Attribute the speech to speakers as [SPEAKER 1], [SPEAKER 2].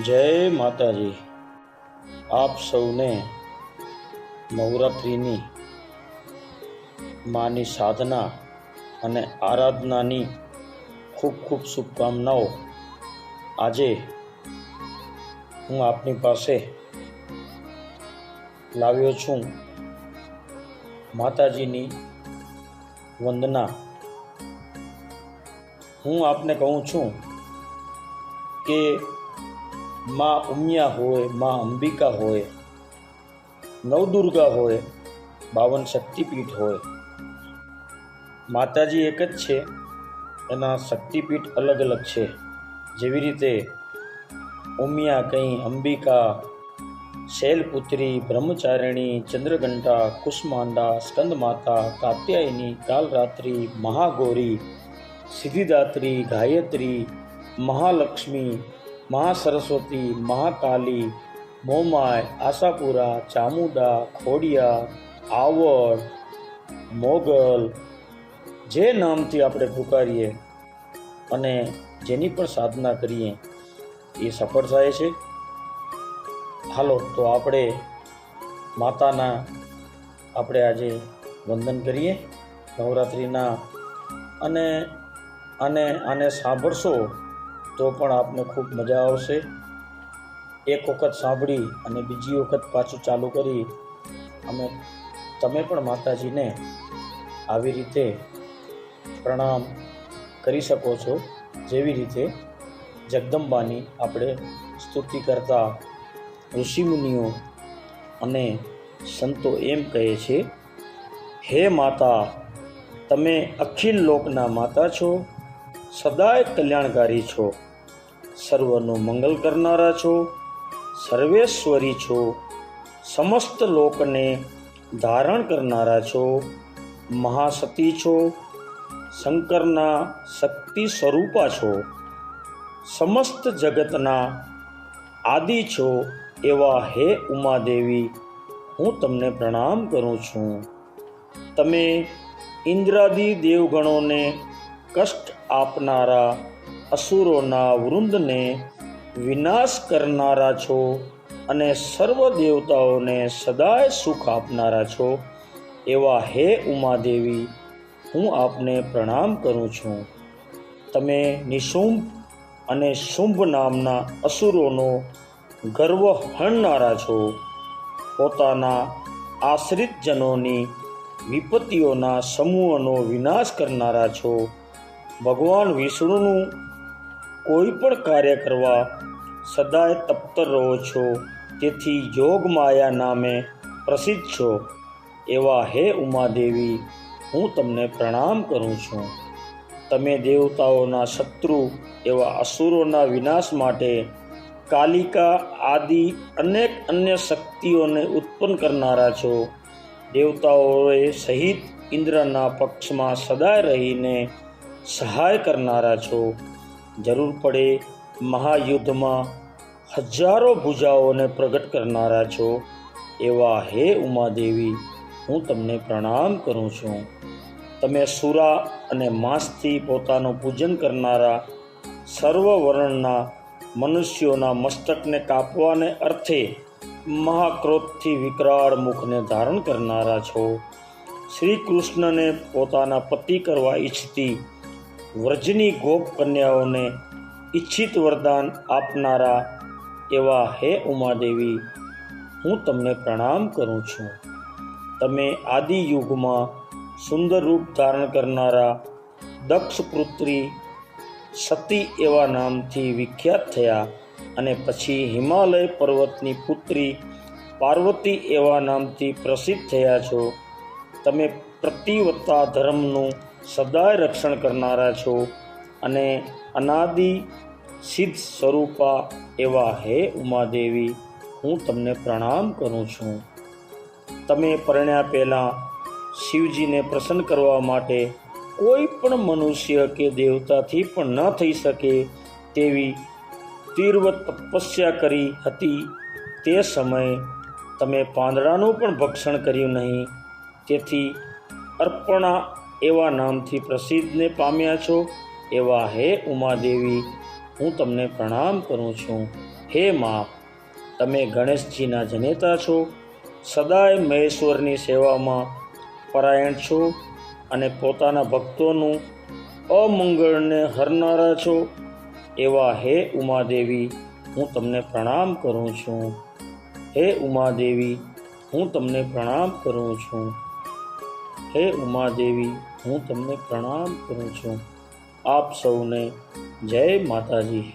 [SPEAKER 1] જય માતાજી. આપ સૌને નવરાત્રિની માની સાધના અને આરાધનાની ખૂબ ખૂબ શુભકામનાઓ આજે હું આપની પાસે લાવ્યો છું. માતાજીની વંદના. હું આપને કહું છું કે માં ઉમિયા હોય, માં અંબિકા હોય નવદુર્ગા હોય, બાવન શક્તિપીઠ હોય. માતાજી એક જ છે, એના શક્તિપીઠ અલગ અલગ છે. જેવી રીતે ઉમિયા કંઈ અંબિકા, શૈલપુત્રી, બ્રહ્મચારિણી, ચંદ્રઘંટા, કુષ્માંડા, સ્કંદમાતા, કાત્યાયની, કાલરાત્રિ, મહાગૌરી, સિદ્ધિદાત્રી, ગાયત્રી, મહાલક્ષ્મી મહાસરસ્વતી, મહાકાલી મોમાય આશાપુરા, ચામુંડા, ખોડિયા આવડ મોગલ જે નામથી આપણે પુકારીએ અને જેની પણ સાધના કરીએ, એ સફળ થાય છે. હાલો, તો આપણે માતાના આપણે આજે વંદન કરીએ. નવરાત્રિના અને અને આને સાંભળશો તો પણ આપને ખૂબ મજા આવશે. એક વખત સાંભળી અને બીજી વખત પાછું ચાલુ કરી અમે તમે પણ માતાજીને આવી રીતે પ્રણામ કરી શકો છો. જેવી રીતે જગદંબાની આપણે સ્તુતિ કરતા ઋષિમુનિઓ અને સંતો એમ કહે છે, હે માતા, તમે અખિલ લોકના માતા છો, સદાય કલ્યાણકારી છો. સર્વનું મંગલ કરનારા છો, સર્વેશ્વરી છો, સમસ્ત લોકને ધારણ કરનારા છો, મહાસતી છો, શંકરના શક્તિ સ્વરૂપા છો, સમસ્ત જગતના આદિ છો, એવા હે ઉમાદેવી, હું તમને પ્રણામ કરું છું. તમે ઇન્દ્રાદિ દેવગણોને કષ્ટ આપનારા અસુરોના વૃંદને વિનાશ કરનારા છો અને સર્વ દેવતાઓને સદાય સુખ આપનારા છો, એવા હે ઉમાદેવી, હું આપને પ્રણામ કરું છું. તમે નિશુંભ અને શુંભ નામના અસુરોનો ગર્વ હણનારા છો. પોતાના આશ્રિતજનોની વિપત્તિઓના સમૂહનો વિનાશ કરનારા છો. ભગવાન વિષ્ણુનું કોઈ પણ કાર્ય કરવા સદાય તપ્તર રહો છો, તેથી યોગ માયા નામે પ્રસિદ્ધ છો. એવા હે ઉમાદેવી, હું તમને પ્રણામ કરું છું. તમે દેવતાઓના શત્રુ, એવા અસુરોના વિનાશ માટે કાલિકા આદિ અનેક અન્ય શક્તિઓને ઉત્પન્ન કરનારા છો. દેવતાઓએ સહિત ઇન્દ્રના પક્ષમાં સદાય રહીને સહાય કરનારા છો. જરૂર પડે મહાયુદ્ધમાં હજારો ભુજાઓને પ્રગટ કરનારા છો. એવા હે ઉમાદેવી, હું તમને પ્રણામ કરું છું. તમે સુરા અને માંસથી પોતાનું પૂજન કરનારા સર્વ વર્ણના મનુષ્યોના મસ્તકને કાપવાને અર્થે મહાક્રોધથી વિકરાળ મુખને ધારણ કરનારા છો. શ્રી કૃષ્ણને પોતાના પતિ કરવા ઈચ્છતી વ્રજની ગોપ કન્યાઓને ઈચ્છિત વરદાન આપનારા એવા હે ઉમાદેવી, હું તમને પ્રણામ કરું છું. તમે આદિયુગમાં સુંદર રૂપ ધારણ કરનારા દક્ષ પુત્રી સતી એવા નામથી વિખ્યાત થયા અને પછી હિમાલય પર્વતની પુત્રી પાર્વતી એવા નામથી પ્રસિદ્ધ થયા છો. તમે પ્રતિવત્તા ધર્મનું સદાય રક્ષણ કરનારા છો અને અનાદિ સિદ્ધ સ્વરૂપા એવા હે ઉમાદેવી, હું તમને પ્રણામ કરું છું. તમે પરણ્યા પહેલાં શિવજીને પ્રસન્ન કરવા માટે કોઈ પણ મનુષ્ય કે દેવતાથી પણ ન થઈ શકે તેવી તીવ્ર તપસ્યા કરી હતી તે સમયે તમે પાંદડાનું પણ ભક્ષણ કર્યું નહીં, તેથી અર્પણા એવા નામથી પ્રસિદ્ધને પામ્યા છો? એવા હે ઉમાદેવી, હું તમને પ્રણામ કરું છું. હે મા, તમે ગણેશજીના જનેતા છો. સદાય મહેશ્વરની સેવામાં પરાયણ છો અને પોતાના ભક્તોનું અમંગળને હરનારા છો. એવા હે ઉમાદેવી, હું તમને પ્રણામ કરું છું. હે ઉમાદેવી, હું તમને પ્રણામ કરું છું. હે ઉમાદેવી હું તમને પ્રણામ કરું છું. આપ સૌને જય માતાજી.